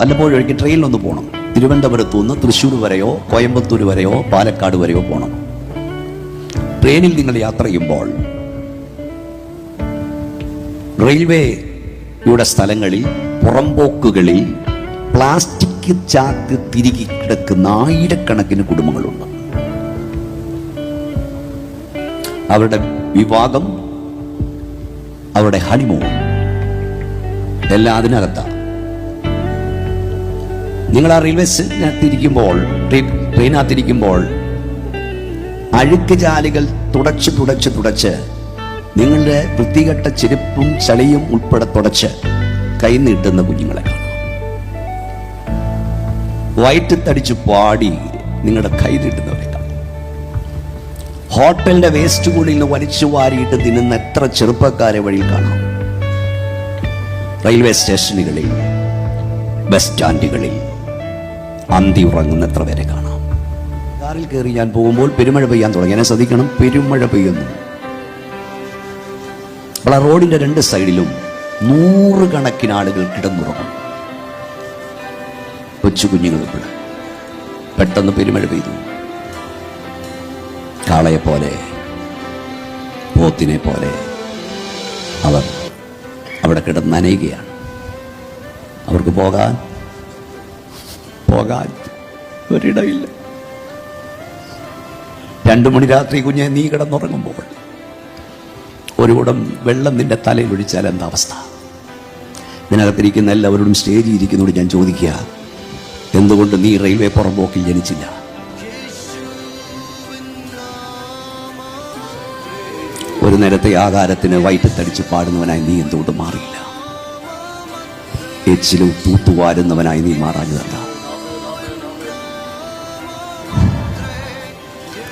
വല്ലപ്പോഴൊരിക്കൽ ട്രെയിനിലൊന്ന് പോകണം തിരുവനന്തപുരത്തു നിന്ന് തൃശ്ശൂർ വരെയോ കോയമ്പത്തൂർ വരെയോ പാലക്കാട് വരെയോ പോകണം ട്രെയിനിൽ നിങ്ങൾ യാത്ര ചെയ്യുമ്പോൾ റെയിൽവേയുടെ സ്ഥലങ്ങളിൽ പുറംപോക്കുകളിൽ പ്ലാസ്റ്റിക് ചാക്ക് തിരികെ കിടക്കുന്ന ആയിരക്കണക്കിന് കുടുംബങ്ങളുണ്ട്. അവരുടെ വിവാഹം അവരുടെ ഹണിമൂൺ എല്ലാ അതിനകത്താണ്. നിങ്ങൾ ആ റെയിൽവേ സ്റ്റേഷനകത്തിരിക്കുമ്പോൾ ട്രെയിനകത്തിരിക്കുമ്പോൾ അഴുക്ക് ജാലികൾ തുടച്ച് തുടച്ച് തുടച്ച് നിങ്ങളുടെ വൃത്തികെട്ട ചെരുപ്പും ചളിയും ഉൾപ്പെടെ തുടച്ച് കൈ നീട്ടുന്ന കുഞ്ഞുങ്ങളെ കാണാം വയറ്റത്തടിച്ച് പാടി നിങ്ങളുടെ കൈ നീട്ടുന്നവരെ ഹോട്ടലിന്റെ വേസ്റ്റ് കൂടിൽ നിന്ന് വലിച്ചു വാരിയിട്ട് തിന്നുന്ന എത്ര ചെറുപ്പക്കാരെ വഴിയിൽ കാണാം. റെയിൽവേ സ്റ്റേഷനുകളിൽ ബസ് സ്റ്റാൻഡുകളിൽ അന്തി ഉറങ്ങുന്നത്ര വരെ കാണാം? കാറിൽ കയറി ഞാൻ പോകുമ്പോൾ പെരുമഴ പെയ്യാൻ തുടങ്ങി. എന്നെ ശ്രദ്ധിക്കണം പെരുമഴ പെയ്യുന്നു. അപ്പോൾ ആ റോഡിന്റെ രണ്ട് സൈഡിലും നൂറുകണക്കിന് ആളുകൾ കിടന്നുറങ്ങും. കൊച്ചു കുഞ്ഞുങ്ങൾ ഉൾപ്പെടെ. പെട്ടെന്ന് പെരുമഴ പെയ്തു. കാളയെ പോലെ പോത്തിനെ പോലെ അവർ അവിടെ കിടന്ന് നനയുകയാണ് അവർക്ക് പോകാൻ പോകാൻ ഒരിടയില്ല. രണ്ടു മണി രാത്രി കുഞ്ഞെ നീ കിടന്നുറങ്ങുമ്പോൾ ഒരു കുടം വെള്ളം നിന്റെ തലയിൽ ഒഴിച്ചാൽ എന്താ അവസ്ഥ? ഇതിനകത്തിരിക്കുന്ന എല്ലാവരോടും സ്റ്റേജിൽ ഇരിക്കുന്നോട് ഞാൻ ചോദിക്കുക എന്തുകൊണ്ട് നീ റെയിൽവേ പുറമ്പോക്കിൽ ജനിച്ചില്ല? ഒരു നേരത്തെ ആഹാരത്തിന് വയറ്റത്തടിച്ച് പാടുന്നവനായി നീ എന്തുകൊണ്ട് മാറിയില്ല? എച്ചിലും തൂത്തുവാരുന്നവനായി നീ മാറാഞ്ഞതല്ല.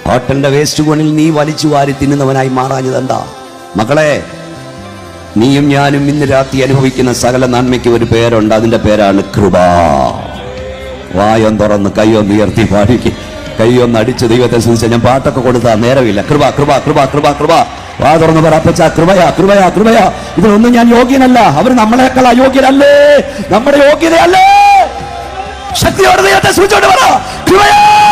ഹോട്ടലിന്റെ വേസ്റ്റ് കോണിൽ നീ വലിച്ചു വാരി തിന്നുന്നവനായി മാറാഞ്ഞതെന്താ? മക്കളെ നീയും ഞാനും ഇന്ന് രാത്രി അനുഭവിക്കുന്ന സകല നന്മയ്ക്ക് ഒരു പേരുണ്ട്. അതിന്റെ പേരാണ് കൃപ. വായം തുറന്ന് കൈയൊന്ന് ഉയർത്തി പാടിക്ക്. കൈയൊന്ന് അടിച്ച് ദൈവത്തെ സൂചിച്ച ഞാൻ പാട്ടൊക്കെ കൊടുത്താ നേരമില്ല. കൃപ കൃപ കൃപ കൃപ കൃപ. വാ തുറന്ന് പറ അപ്പച്ച കൃപയാ കൃപയാ കൃപയാ. ഇതിനൊന്നും ഞാൻ യോഗ്യനല്ല. അവർ നമ്മളെക്കാൾ അയോഗ്യനല്ലേ നമ്മുടെ യോഗ്യതയല്ലേ? ശക്തിയോടെ ദൈവത്തെ സൂചിച്ചോണ്ട് പറ. കൃപയാ.